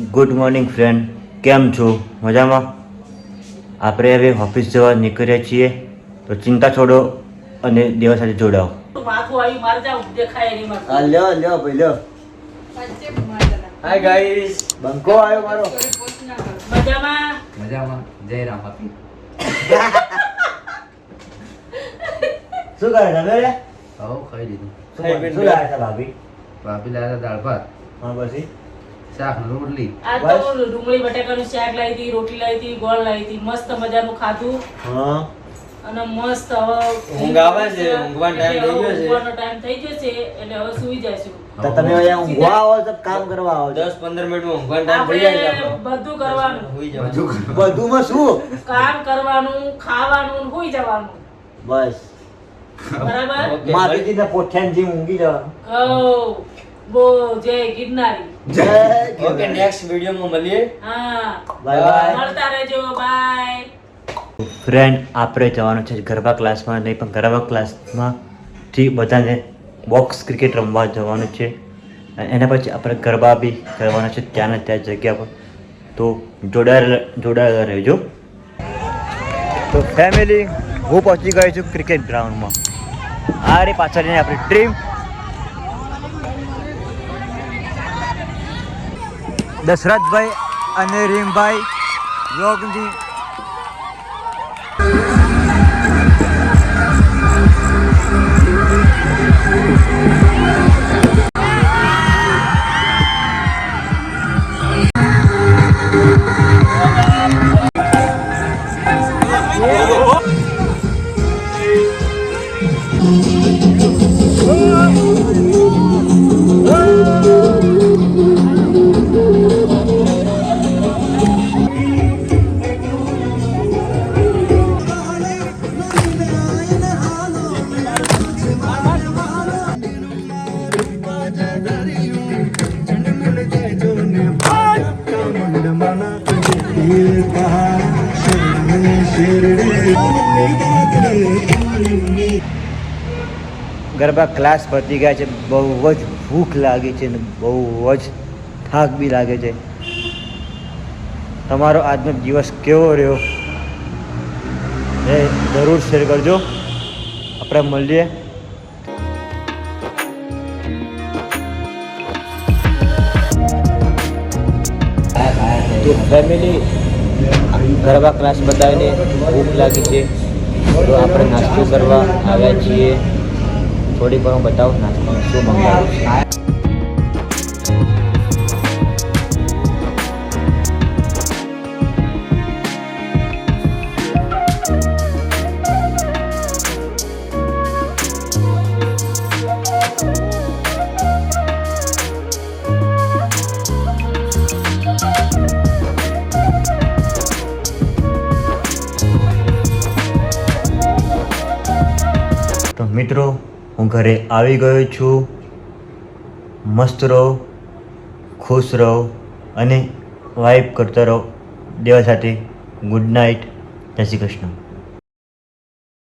Good morning friend કેમ છો? મજામાં? આપણે હવે ઓફિસ જવા નીકળ્યા છીએ. તો ચિંતા છોડો અને દેવા સાથે જોડાઓ. હાય ગાઈસ બંકો આવ્યો મારો. મજામાં? મજામાં. જય રામ હાપી શું કરે તમે રે? ખાઈ લીધું. શું શું ભાભી? ભાભી લાવ્યા હતા દાળ ભાત. હા પછી? શાક રોટલી. આ તો ડુંગળી બટાકાનું શાક લાવી હતી રોટલી લાવી હતી ગોળ લાવી હતી. મસ્ત મજાનું ખાધું. હા. અને મસ્ત હવે ઊંઘ આવે છે, ઊંઘવાનો ટાઈમ થઈ ગયો છે. ઊંઘવાનો ટાઈમ થઈ ગયો છે એટલે હવે સુઈ જઈશું. તો તમે અહીંયા ઊંઘવા આવો તો કામ કરવા આવો છો? દસ પંદર મિનિટમાં ઊંઘવાનો ટાઈમ થઈ જાય છે આપણે. બધું કરવાનું. હુઈ જવાનું. બધું માં શું? કામ કરવાનું ખાવાનું સુઈ જવાનું. બસ. બરાબર? મારી માતાજીના પોઠ્યાન જી ઊંઘી જવાનું. ઓ બો જય ગિરનારી. જય ઓકે નેક્સ્ટ વિડીયોમાં મળીએ. હા. Bye bye. મળતા રહેજો બાય. ફ્રેન્ડ આપણે જવાનું છે ગરબા ક્લાસમાં નહીં પણ ગરબા ક્લાસમાં થી બધાને બોક્સ ક્રિકેટ રમવા જવાનું છે. એના પછી આપણે ગરબા બી કરવાના છે ત્યાં ને ત્યાં જગ્યા પર. તો જોડાયેલા જોડાયેલા રહેજો. તો ફેમિલી હું પહોંચી ગયો છું ક્રિકેટ ગ્રાઉન્ડમાં આ રે પાછળ આપણી ડ્રીમ દશરથભાઈ અને રીમભાઈ યોગજી. ગરબા ક્લાસ પતી ગયા છે, બહુ જ ભૂખ લાગી છે ને બહુ જ થાક બી લાગે છે. તમારો આજનો દિવસ કેવો રહ્યો? એ જરૂર શેર કરજો. આપણે મળીએ. ફેમિલી ગરબા ક્લાસ બતાવીને ભૂખ લાગી છે. તો આપણે નાસ્તો કરવા આવ્યા છીએ. થોડી વાર બતાવું નાસ્તામાં શું મંગાવ્યું મિત્રો, હું ઘરે આવી ગયો છું. મસ્ત રહો, ખુશ રહો અને વાઇબ કરતા રહો. દેવા સાથે ગુડ નાઇટ જય શ્રી કૃષ્ણ.